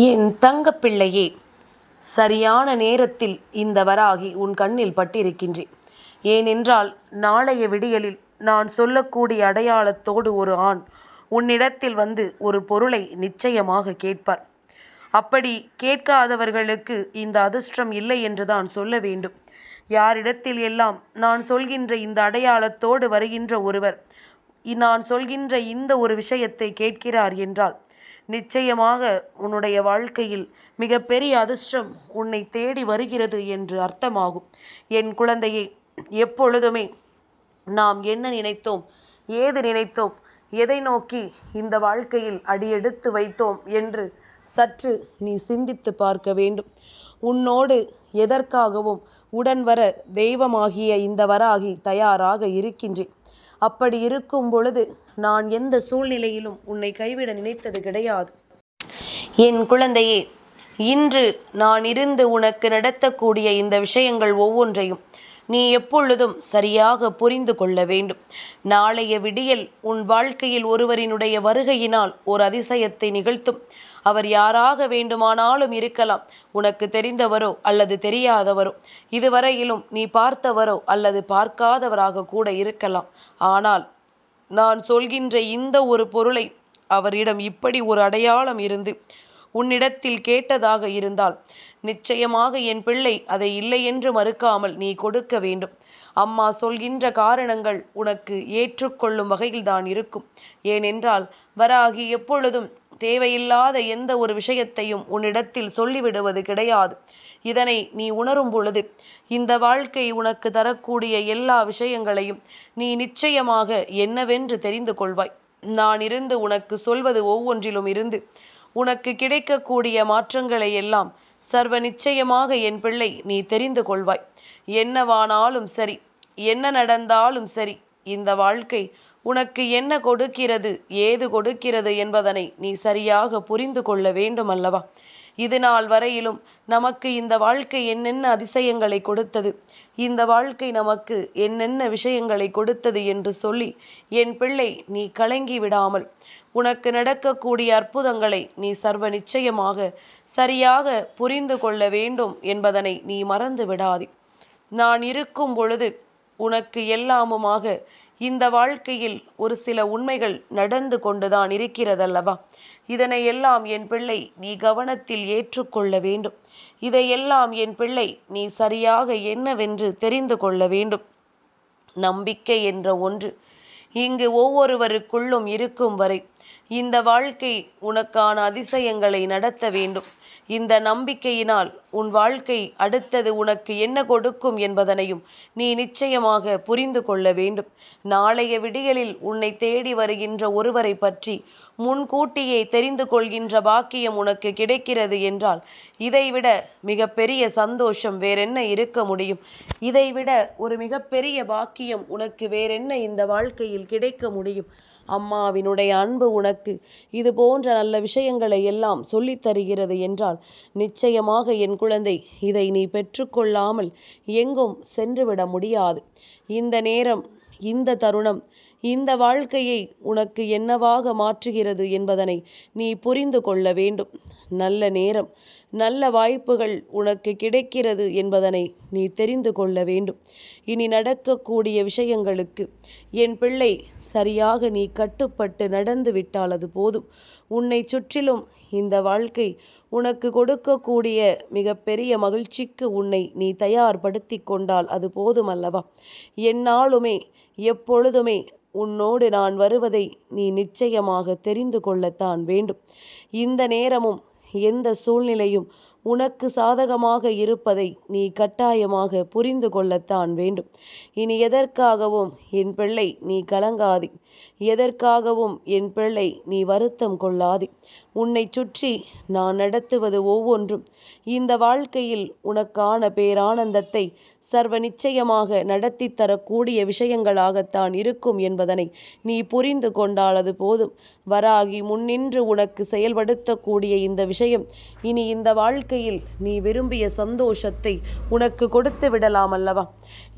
என் தங்கப்பிள்ளையே சரியான நேரத்தில் இந்த வராகி உன் கண்ணில் பட்டிருக்கின்றேன். ஏனென்றால் நாளைய விடியலில் நான் சொல்லக்கூடிய அடையாளத்தோடு ஒரு ஆண் உன்னிடத்தில் வந்து ஒரு பொருளை நிச்சயமாக கேட்பார். அப்படி கேட்காதவர்களுக்கு இந்த அதிர்ஷ்டம் இல்லை என்று தான் சொல்ல வேண்டும். யாரிடத்தில் எல்லாம் நான் சொல்கின்ற இந்த அடையாளத்தோடு வருகின்ற ஒருவர் நான் சொல்கின்ற இந்த ஒரு விஷயத்தை கேட்கிறார் என்றால் நிச்சயமாக உன்னுடைய வாழ்க்கையில் மிகப்பெரிய அதிர்ஷ்டம் உன்னை தேடி வருகிறது என்று அர்த்தமாகும். என் குழந்தையை எப்பொழுதுமே நாம் என்ன நினைத்தோம் ஏது நினைத்தோம் எதை நோக்கி இந்த வாழ்க்கையில் அடியெடுத்து வைத்தோம் என்று சற்று நீ சிந்தித்து பார்க்க வேண்டும். உன்னோடு எதற்காகவும் உடன் வர தெய்வமாகிய இந்த வராகி தயாராக இருக்கின்றேன். அப்படி இருக்கும் பொழுது நான் எந்த சூழ்நிலையிலும் உன்னை கைவிட நினைத்தது கிடையாது. என் குழந்தையே இன்று நான் இருந்து உனக்கு நடத்தக்கூடிய இந்த விஷயங்கள் ஒவ்வொன்றையும் நீ எப்பொழுதும் சரியாக புரிந்து கொள்ள வேண்டும். நாளைய விடியல் உன் வாழ்க்கையில் ஒருவரினுடைய வருகையினால் ஒரு அதிசயத்தை நிகழ்த்தும். அவர் யாராக வேண்டுமானாலும் இருக்கலாம். உனக்கு தெரிந்தவரோ அல்லது தெரியாதவரோ இதுவரையிலும் நீ பார்த்தவரோ அல்லது பார்க்காதவராக கூட இருக்கலாம். ஆனால் நான் சொல்கின்ற இந்த ஒரு பொருளை அவரிடம் இப்படி ஒரு அடையாளம் இருந்து உன்னிடத்தில் கேட்டதாக இருந்தால் நிச்சயமாக என் பிள்ளை அதை இல்லை என்று மறுக்காமல் நீ கொடுக்க வேண்டும். அம்மா சொல்கின்ற காரணங்கள் உனக்கு ஏற்றுக்கொள்ளும் வகையில்தான் இருக்கும். ஏனென்றால் வராகி எப்பொழுதும் தேவையில்லாத எந்த ஒரு விஷயத்தையும் உன்னிடத்தில் சொல்லிவிடுவது கிடையாது. இதனை நீ உணரும் பொழுது இந்த வாழ்க்கை உனக்கு தரக்கூடிய எல்லா விஷயங்களையும் நீ நிச்சயமாக என்னவென்று தெரிந்து கொள்வாய். நான் இருந்து உனக்கு சொல்வது ஒவ்வொன்றிலும் இருந்து உனக்கு கிடைக்கக்கூடிய மாற்றங்களை எல்லாம் சர்வ நிச்சயமாக என் பிள்ளை நீ தெரிந்து கொள்வாய். என்னவானாலும் சரி என்ன நடந்தாலும் சரி இந்த வாழ்க்கை உனக்கு என்ன கொடுக்கிறது ஏது கொடுக்கிறது என்பதனை நீ சரியாக புரிந்து கொள்ள வேண்டும் அல்லவா இது நாள் வரையிலும் நமக்கு இந்த வாழ்க்கை என்னென்ன அதிசயங்களை கொடுத்தது? இந்த வாழ்க்கை நமக்கு என்னென்ன விஷயங்களை கொடுத்தது என்று சொல்லி என் பிள்ளை நீ கலங்கி விடாமல் உனக்கு நடக்கக்கூடிய அற்புதங்களை நீ சர்வ நிச்சயமாக சரியாக புரிந்து கொள்ள வேண்டும் என்பதனை நீ மறந்து விடாதே. நான் இருக்கும் பொழுது உனக்கு எல்லாமுமாக இந்த வாழ்க்கையில் ஒரு சில உண்மைகள் நடந்து கொண்டுதான் இருக்கிறதல்லவா? இதனை எல்லாம் என் பிள்ளை நீ கவனத்தில் ஏற்றுக்கொள்ள வேண்டும். இதையெல்லாம் என் பிள்ளை நீ சரியாக என்னவென்று தெரிந்து கொள்ள வேண்டும். நம்பிக்கை என்ற ஒன்று இங்கு ஒவ்வொருவருக்குள்ளும் இருக்கும் வரை இந்த வாழ்க்கை உனக்கான அதிசயங்களை நடத்த வேண்டும். இந்த நம்பிக்கையினால் உன் வாழ்க்கை அடுத்தது உனக்கு என்ன கொடுக்கும் என்பதனையும் நீ நிச்சயமாக புரிந்து கொள்ள வேண்டும். நாளைய விடியலில் உன்னை தேடி வருகின்ற ஒருவரை பற்றி முன்கூட்டியே தெரிந்து கொள்கின்ற பாக்கியம் உனக்கு கிடைக்கிறது என்றால் இதைவிட மிகப்பெரிய சந்தோஷம் வேறென்ன இருக்க முடியும்? இதைவிட ஒரு மிகப்பெரிய பாக்கியம் உனக்கு வேறென்ன இந்த வாழ்க்கையில் கிடைக்க முடியும்? அம்மாவினுடைய அன்பு உனக்கு. இது போன்ற நல்ல விஷயங்களை எல்லாம் சொல்லித் தருகிறது என்றால் நிச்சயமாக என் குழந்தை இதை நீ பெற்றுக்கொள்ளாமல் எங்கும் சென்றுவிட முடியாது. இந்த நேரம் இந்த தருணம் இந்த வாழ்க்கையை உனக்கு என்னவாக மாற்றுகிறது என்பதனை நீ புரிந்து கொள்ள வேண்டும். நல்ல நேரம் நல்ல வாய்ப்புகள் உனக்கு கிடைக்கிறது என்பதனை நீ தெரிந்து கொள்ள வேண்டும். இனி நடக்கக்கூடிய விஷயங்களுக்கு என் பிள்ளை சரியாக நீ கட்டுப்பட்டு நடந்து விட்டால் அது போதும். உன்னை சுற்றிலும் இந்த வாழ்க்கை உனக்கு கொடுக்கக்கூடிய மிகப்பெரிய மகிழ்ச்சிக்கு உன்னை நீ தயார்படுத்தி கொண்டால் அது போதும் அல்லவா? என்னாலுமே எப்பொழுதுமே உன்னோடு நான் வருவதை நீ நிச்சயமாக தெரிந்து கொள்ளத்தான் வேண்டும். இந்த நேரமும் எந்த சூழ்நிலையும் உனக்கு சாதகமாக இருப்பதை நீ கட்டாயமாக புரிந்து கொள்ளத்தான் வேண்டும். இனி எதற்காகவும் என் பிள்ளை நீ கலங்காதே? எதற்காகவும் என் பிள்ளை நீ வருத்தம் கொள்ளாதே? உன்னை சுற்றி நான் நடத்துவது ஒவ்வொன்றும். இந்த வாழ்க்கையில் உனக்கான பேரானந்தத்தை சர்வ நிச்சயமாக நடத்தி தரக்கூடிய விஷயங்களாகத்தான் இருக்கும் என்பதனை நீ புரிந்து கொண்டால் அது போதும். வராகி முன்னின்று உனக்கு செயல்படுத்தக்கூடிய இந்த விஷயம் இனி இந்த வாழ்க்கையில் நீ விரும்பிய சந்தோஷத்தை உனக்கு கொடுத்து விடலாம் அல்லவா?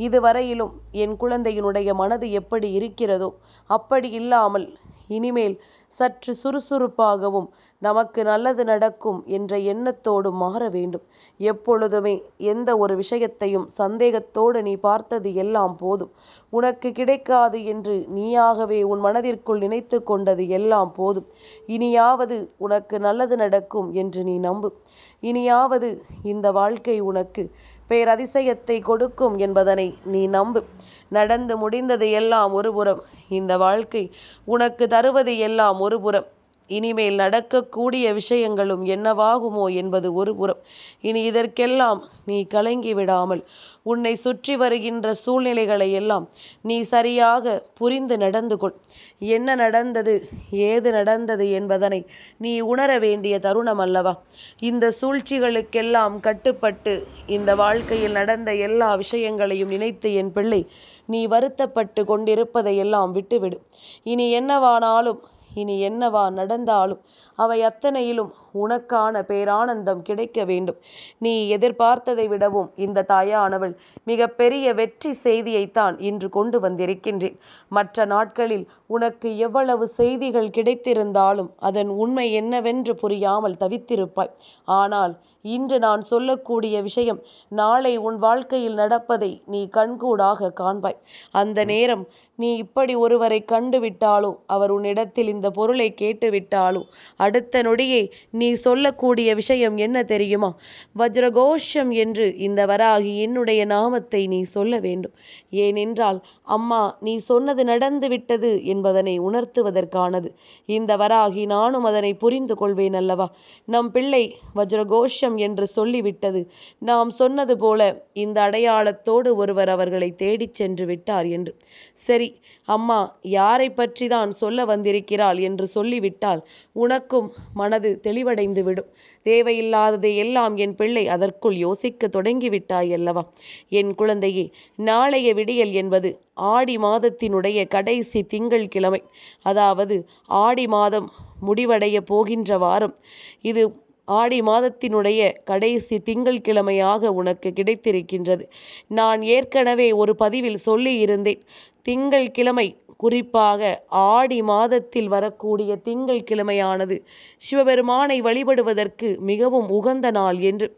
இதுவரையிலும் என் குழந்தையினுடைய மனது எப்படி இருக்கிறதோ அப்படி இல்லாமல் இனிமேல் சற்று சுறுசுறுப்பாகவும் நமக்கு நல்லது நடக்கும் என்ற எண்ணத்தோடு மாற வேண்டும். எப்பொழுதுமே எந்த ஒரு விஷயத்தையும் சந்தேகத்தோடு நீ பார்த்தது எல்லாம் போதும். உனக்கு கிடைக்காது என்று நீயாகவே உன் மனதிற்குள் நினைத்து கொண்டது எல்லாம் போதும். இனியாவது உனக்கு நல்லது நடக்கும் என்று நீ நம்பு. இனியாவது இந்த வாழ்க்கை உனக்கு பேரதிசயத்தை கொடுக்கும் என்பதனை நீ நம்பு. நடந்து முடிந்தது எல்லாம் ஒருபுறம். இந்த வாழ்க்கை உனக்கு தருவது எல்லாம் ஒருபுறம். இனிமேல் நடக்கக்கூடிய விஷயங்களும் என்னவாகுமோ என்பது ஒரு புறம். இனி இதற்கெல்லாம் நீ கலங்கி விடாமல் உன்னை சுற்றி வருகின்ற சூழ்நிலைகளை எல்லாம் நீ சரியாக புரிந்து நடந்து கொள். என்ன நடந்தது ஏது நடந்தது என்பதனை நீ உணர வேண்டிய தருணம் அல்லவா? இந்த சூழ்ச்சிகளுக்கெல்லாம் கட்டுப்பட்டு இந்த வாழ்க்கையில் நடந்த எல்லா விஷயங்களையும் நினைத்து என் பிள்ளை நீ வருத்தப்பட்டு கொண்டிருப்பதையெல்லாம் விட்டுவிடு. இனி என்னவானாலும் இனி என்னவா நடந்தாலும் அவை அத்தனையிலும் உனக்கான பேரானந்தம் கிடைக்க வேண்டும். நீ எதிர்பார்த்ததை விடவும் இந்த தாயானவள் மிக பெரிய வெற்றி செய்தியைத்தான் இன்று கொண்டு வந்திருக்கின்றேன். மற்ற நாட்களில் உனக்கு எவ்வளவு செய்திகள் கிடைத்திருந்தாலும் அதன் உண்மை என்னவென்று புரியாமல் தவித்திருப்பாய். ஆனால் இன்று நான் சொல்லக்கூடிய விஷயம் நாளை உன் வாழ்க்கையில் நடப்பதை நீ கண்கூடாக காண்பாய். அந்த நேரம் நீ இப்படி ஒருவரை கண்டுவிட்டாலோ அவர் உன்னிடத்தில் இந்த பொருளை கேட்டுவிட்டாலோ அடுத்த நொடியே நீ நீ சொல்லக்கூடிய விஷயம் என்ன தெரியுமா? வஜ்ரகோஷம் என்று இந்த வராகி என்னுடைய நாமத்தை நீ சொல்ல வேண்டும். ஏனென்றால் அம்மா நீ சொன்னது நடந்து விட்டது என்பதனை உணர்த்துவதற்கானது. இந்த வராகி நானும் அதனை புரிந்து கொள்வேன் அல்லவா? நம் பிள்ளை வஜ்ரகோஷம் என்று சொல்லிவிட்டது. நாம் சொன்னது போல இந்த அடையாளத்தோடு ஒருவர் அவர்களை தேடிச் சென்று விட்டார் என்று. சரி அம்மா யாரை பற்றி தான் சொல்ல வந்திருக்கிறாள் என்று சொல்லிவிட்டால் உனக்கும் மனது தெளிவடைந்து விடும் தேவையில்லாததை எல்லாம் என் பிள்ளை அதற்குள் யோசிக்க தொடங்கிவிட்டாய் அல்லவா? என் குழந்தையே நாளைய விடியல் என்பது ஆடி மாதத்தினுடைய கடைசி திங்கள் கிழமை. அதாவது ஆடி மாதம் முடிவடைய போகின்ற வாரம். இது ஆடி மாதத்தினுடைய கடைசி திங்கள் கிழமையாக உனக்கு கிடைத்திருக்கின்றது. நான் ஏற்கனவே ஒரு பதிவில் சொல்லியிருந்தேன். திங்கள் கிழமை குறிப்பாக ஆடி மாதத்தில் வரக்கூடிய திங்கள் கிழமையானது சிவபெருமானை வழிபடுவதற்கு மிகவும் உகந்த நாள் என்று.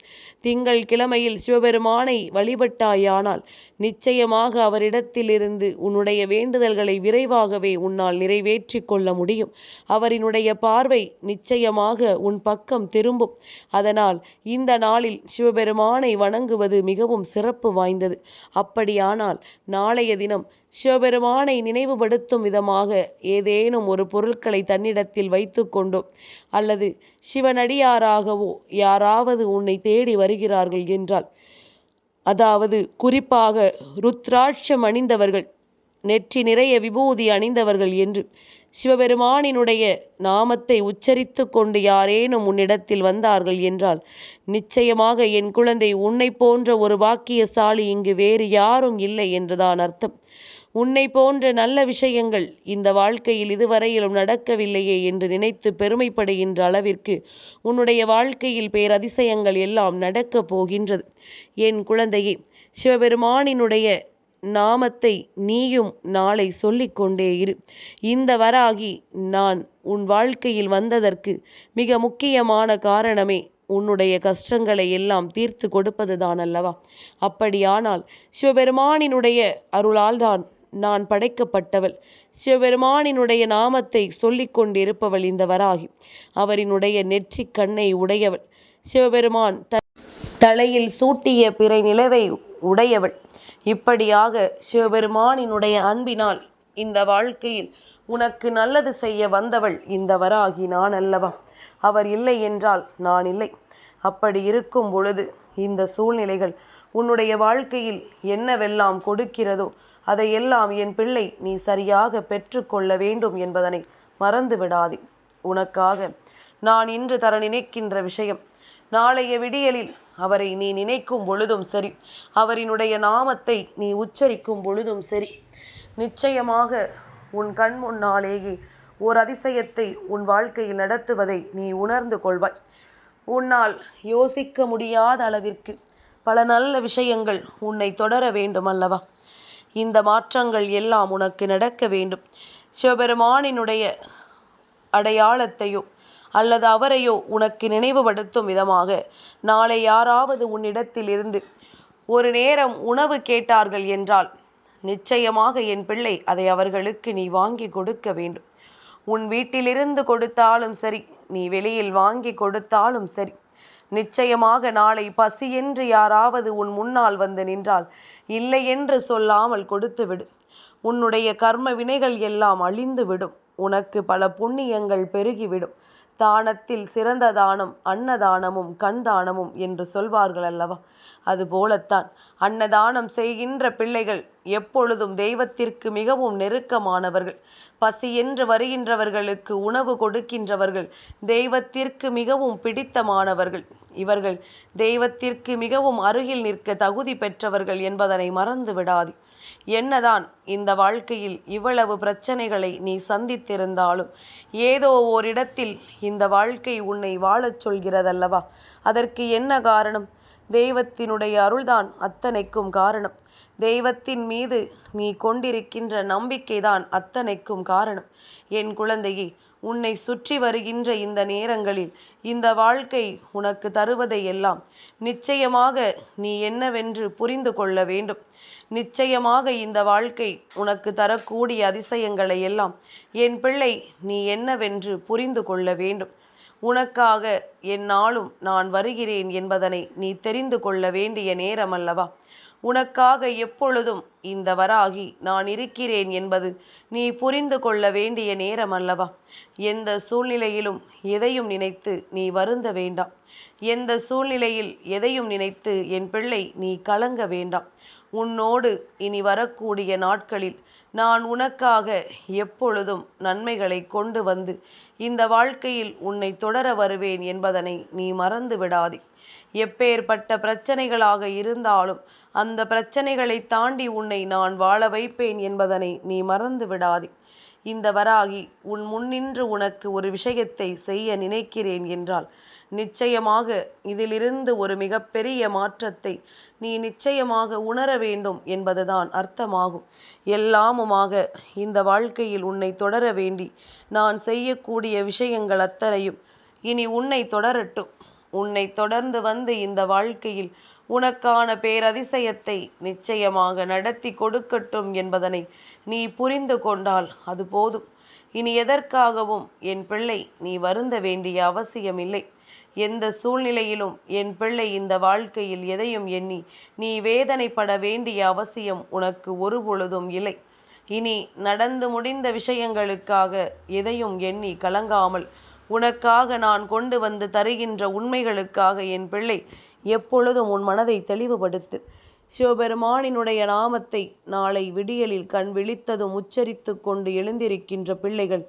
திங்கள் கிழமையில் சிவபெருமானை வழிபட்டாயானால் நிச்சயமாக அவரிடத்திலிருந்து உன்னுடைய வேண்டுதல்களை விரைவாகவே உன்னால் நிறைவேற்றி கொள்ள முடியும். அவரினுடைய பார்வை நிச்சயமாக உன் பக்கம் திரும்பும். அதனால் இந்த நாளில் சிவபெருமானை வணங்குவது மிகவும் சிறப்பு வாய்ந்தது. அப்படியானால் நாளைய தினம் சிவபெருமானை நினைவுபடுத்தும் விதமாக ஏதேனும் ஒரு பொருட்களை தன்னிடத்தில் வைத்து கொண்டோ அல்லது சிவனடியாராகவோ யாராவது உன்னை தேடி வருகிறார்கள் என்றால் அதாவது குறிப்பாக ருத்ராட்சம் அணிந்தவர்கள் நெற்றி நிறைய விபூதி அணிந்தவர்கள் என்று சிவபெருமானினுடைய நாமத்தை உச்சரித்து கொண்டு யாரேனும் உன்னிடத்தில் வந்தார்கள் என்றால் நிச்சயமாக என் குழந்தை உன்னை போன்ற ஒரு பாக்கியசாலி இங்கு வேறு யாரும் இல்லை என்றுதான் அர்த்தம். உன்னை போன்ற நல்ல விஷயங்கள் இந்த வாழ்க்கையில் இதுவரையிலும் நடக்கவில்லையே என்று நினைத்து பெருமைப்படுகின்ற அளவிற்கு உன்னுடைய வாழ்க்கையில் பேரதிசயங்கள் எல்லாம் நடக்கப் போகின்றது. என் குழந்தையே சிவபெருமானினுடைய நாமத்தை நீயும் நாளை சொல்லிக்கொண்டே இரு. இந்த வராகி நான் உன் வாழ்க்கையில் வந்ததற்கு மிக முக்கியமான காரணமே உன்னுடைய கஷ்டங்களை எல்லாம் தீர்த்து கொடுப்பதுதான் அல்லவா? அப்படியானால் சிவபெருமானினுடைய அருளால்தான் நான் படைக்கப்பட்டவள். சிவபெருமானினுடைய நாமத்தை சொல்லிக் கொண்டிருப்பவள் இந்த வராகி. அவரினுடைய நெற்றி கண்ணை உடையவள். சிவபெருமான் த தலையில் சூட்டிய பிறை நிலவை உடையவள். இப்படியாக சிவபெருமானினுடைய அன்பினால் இந்த வாழ்க்கையில் உனக்கு நல்லது செய்ய வந்தவள் இந்த வராகி நான் அல்லவா? அவர் இல்லை என்றால் நான் இல்லை. அப்படி இருக்கும் பொழுது இந்த சூழ்நிலைகள் உன்னுடைய வாழ்க்கையில் என்னவெல்லாம் கொடுக்கிறதோ அதையெல்லாம் என் பிள்ளை நீ சரியாக பெற்றுக்கொள்ள வேண்டும் என்பதனை மறந்து விடாதே உனக்காக நான் இன்று தர நினைக்கின்ற விஷயம் நாளைய விடியலில் அவரை நீ நினைக்கும் பொழுதும் சரி அவரினுடைய நாமத்தை நீ உச்சரிக்கும் பொழுதும் சரி. நிச்சயமாக உன் கண் முன்னாலேயே ஓர் அதிசயத்தை உன் வாழ்க்கையில் நடத்துவதை நீ உணர்ந்து கொள்வாய். உன்னால் யோசிக்க முடியாத அளவிற்கு பல நல்ல விஷயங்கள் உன்னை தொடர வேண்டும் அல்லவா? இந்த மாற்றங்கள் எல்லாம் உனக்கு நடக்க வேண்டும். சிவபெருமானினுடைய அடையாளத்தையோ அல்லது அவரையோ உனக்கு நினைவுபடுத்தும் விதமாக நாளை யாராவது உன்னிடத்தில் இருந்து ஒரு நேரம் உணவு கேட்டார்கள் என்றால் நிச்சயமாக என் பிள்ளை அதை அவர்களுக்கு நீ வாங்கி கொடுக்க வேண்டும். உன் வீட்டிலிருந்து கொடுத்தாலும் சரி நீ வெளியில் வாங்கி கொடுத்தாலும் சரி நிச்சயமாக நாளை பசியென்று யாராவது உன் முன்னால் வந்து நின்றால் இல்லை என்று சொல்லாமல் கொடுத்துவிடு. உன்னுடைய கர்ம வினைகள் எல்லாம் அழிந்து விடும் உனக்கு பல புண்ணியங்கள் பெருகிவிடும். தானத்தில் சிறந்த தானம் அன்னதானமும் கண்தானமும் என்று சொல்வார்கள் அல்லவா? அதுபோலத்தான் அன்னதானம் செய்கின்ற பிள்ளைகள் எப்பொழுதும் தெய்வத்திற்கு மிகவும் நெருக்கமானவர்கள். பசி என்று வருகின்றவர்களுக்கு உணவு கொடுக்கின்றவர்கள். தெய்வத்திற்கு மிகவும் பிடித்தமானவர்கள். இவர்கள் தெய்வத்திற்கு மிகவும் அருகில் நிற்க தகுதி பெற்றவர்கள் என்பதனை மறந்து விடாது என்னதான் இந்த வாழ்க்கையில் இவ்வளவு பிரச்சனைகளை நீ சந்தித்திருந்தாலும் ஏதோ ஓரிடத்தில் இந்த வாழ்க்கை உன்னை வாழச் சொல்கிறதல்லவா? அதற்கு என்ன காரணம்? தெய்வத்தினுடைய அருள்தான் அத்தனைக்கும் காரணம். தெய்வத்தின் மீது நீ கொண்டிருக்கின்ற நம்பிக்கைதான் அத்தனைக்கும் காரணம். என் குழந்தையை உன்னை சுற்றி வருகின்ற இந்த நேரங்களில் இந்த வாழ்க்கை உனக்கு தருவதை எல்லாம் நிச்சயமாக நீ என்னவென்று புரிந்து கொள்ள வேண்டும். நிச்சயமாக இந்த வாழ்க்கை உனக்கு தரக்கூடிய அதிசயங்களை எல்லாம் என் பிள்ளை நீ என்னவென்று புரிந்து கொள்ள வேண்டும். உனக்காக என்னாலும் நான் வருகிறேன் என்பதனை நீ தெரிந்து கொள்ள வேண்டிய நேரம் அல்லவா உனக்காக எப்பொழுதும் இந்த வராகி நான் இருக்கிறேன் என்பது நீ புரிந்து கொள்ள வேண்டிய நேரம் அல்லவா? எந்த சூழ்நிலையிலும் எதையும் நினைத்து நீ வருந்த வேண்டாம். எந்த சூழ்நிலையில் எதையும் நினைத்து என் பிள்ளை நீ கலங்க வேண்டாம். உன்னோடு இனி வரக்கூடிய நாட்களில் நான் உனக்காக எப்பொழுதும் நன்மைகளை கொண்டு வந்து இந்த வாழ்க்கையில் உன்னை தொடர வருவேன் என்பதனை நீ மறந்து விடாதே. எப்பேற்பட்ட பிரச்சனைகளாக இருந்தாலும் அந்த பிரச்சனைகளை தாண்டி உன்னை நான் வாழ வைப்பேன் என்பதனை நீ மறந்து விடாதே. இந்த வராகி உன் முன்னின்று உனக்கு ஒரு விஷயத்தை செய்ய நினைக்கிறேன் என்றால் நிச்சயமாக இதிலிருந்து ஒரு மிகப்பெரிய மாற்றத்தை நீ நிச்சயமாக உணர வேண்டும் என்பதுதான் அர்த்தமாகும். எல்லாமுமாக இந்த வாழ்க்கையில் உன்னை தொடர வேண்டி நான் செய்யக்கூடிய விஷயங்கள் அத்தனையும் இனி உன்னை தொடரட்டும். உன்னை தொடர்ந்து வந்து இந்த வாழ்க்கையில் உனக்கான பேரதிசயத்தை நிச்சயமாக நடத்தி கொடுக்கட்டும் என்பதனை நீ புரிந்து கொண்டால் அது போதும். இனி எதற்காகவும் என் பிள்ளை நீ வருந்த வேண்டிய அவசியமில்லை. எந்த சூழ்நிலையிலும் என் பிள்ளை இந்த வாழ்க்கையில் எதையும் எண்ணி நீ வேதனைப்பட வேண்டிய அவசியம் உனக்கு ஒரு பொழுதும் இல்லை. இனி நடந்து முடிந்த விஷயங்களுக்காக எதையும் எண்ணி கலங்காமல் உனக்காக நான் கொண்டு வந்து தருகின்ற உண்மைகளுக்காக என் பிள்ளை எப்பொழுதும் உன் மனதை தெளிவுபடுத்து. சிவபெருமானினுடைய நாமத்தை நாளை விடியலில் கண் விழித்ததும் உச்சரித்து கொண்டு எழுந்திருக்கின்ற பிள்ளைகள்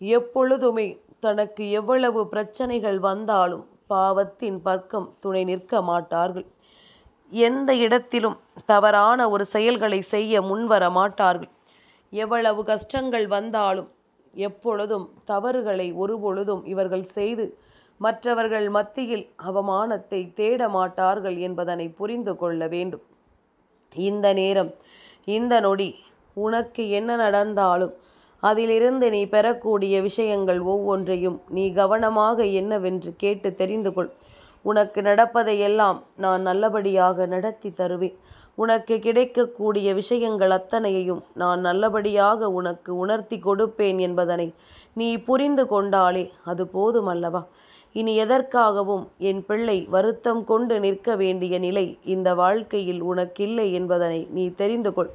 எப்பொழுதுமே தனக்கு எவ்வளவு பிரச்சனைகள் வந்தாலும் பாவத்தின் பர்க்கம் துணை நிற்க மாட்டார்கள். எந்த இடத்திலும் தவறான ஒரு செயல்களை செய்ய முன்வர மாட்டார்கள். எவ்வளவு கஷ்டங்கள் வந்தாலும் எப்பொழுதும் தவறுகளை ஒருபொழுதும் இவர்கள் செய்து மற்றவர்கள் மத்தியில் அவமானத்தை தேட மாட்டார்கள் என்பதனை புரிந்து கொள்ள வேண்டும். இந்த நேரம் இந்த நொடி உனக்கு என்ன நடந்தாலும் அதிலிருந்து நீ பெறக்கூடிய விஷயங்கள் ஒவ்வொன்றையும் நீ கவனமாக என்னவென்று கேட்டு தெரிந்து கொள். உனக்கு நடப்பதையெல்லாம் நான் நல்லபடியாக நடத்தி தருவேன். உனக்கு கிடைக்கக்கூடிய விஷயங்கள் அத்தனையையும் நான் நல்லபடியாக உனக்கு உணர்த்தி கொடுப்பேன் என்பதனை நீ புரிந்து கொண்டாலே அது போதுமல்லவா? இனி எதற்காகவும் என் பிள்ளை வருத்தம் கொண்டு நிற்க வேண்டிய நிலை இந்த வாழ்க்கையில் உனக்கில்லை என்பதனை நீ தெரிந்து கொள்.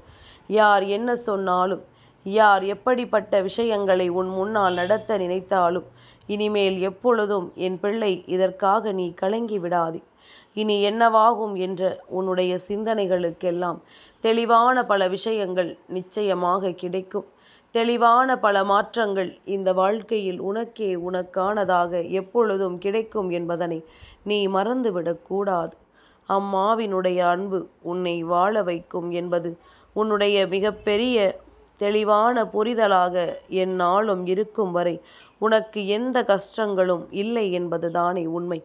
யார் என்ன சொன்னாலும் யார் எப்படிப்பட்ட விஷயங்களை உன் முன்னால் நடத்த நினைத்தாலும் இனிமேல் எப்பொழுதும் என் பிள்ளை இதற்காக நீ கலங்கி விடாதே. இனி என்னவாகும் என்ற உன்னுடைய சிந்தனைகளுக்கெல்லாம் தெளிவான பல விஷயங்கள் நிச்சயமாக கிடைக்கும். தெளிவான பல மாற்றங்கள் இந்த வாழ்க்கையில் உனக்கே உனக்கானதாக எப்பொழுதும் கிடைக்கும் என்பதனை நீ மறந்துவிடக்கூடாது அம்மாவினுடைய அன்பு உன்னை வாழ வைக்கும் என்பது உன்னுடைய மிகப்பெரிய தெளிவான புரிதலாக எந்நாளும் இருக்கும் வரை உனக்கு எந்த கஷ்டங்களும் இல்லை என்பதுதானே உண்மை.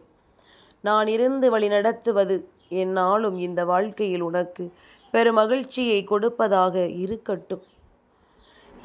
நான் இருந்து வழிநடத்துவது எந்நாளும் இந்த வாழ்க்கையில் உனக்கு பெருமகிழ்ச்சியை கொடுப்பதாக இருக்கட்டும்.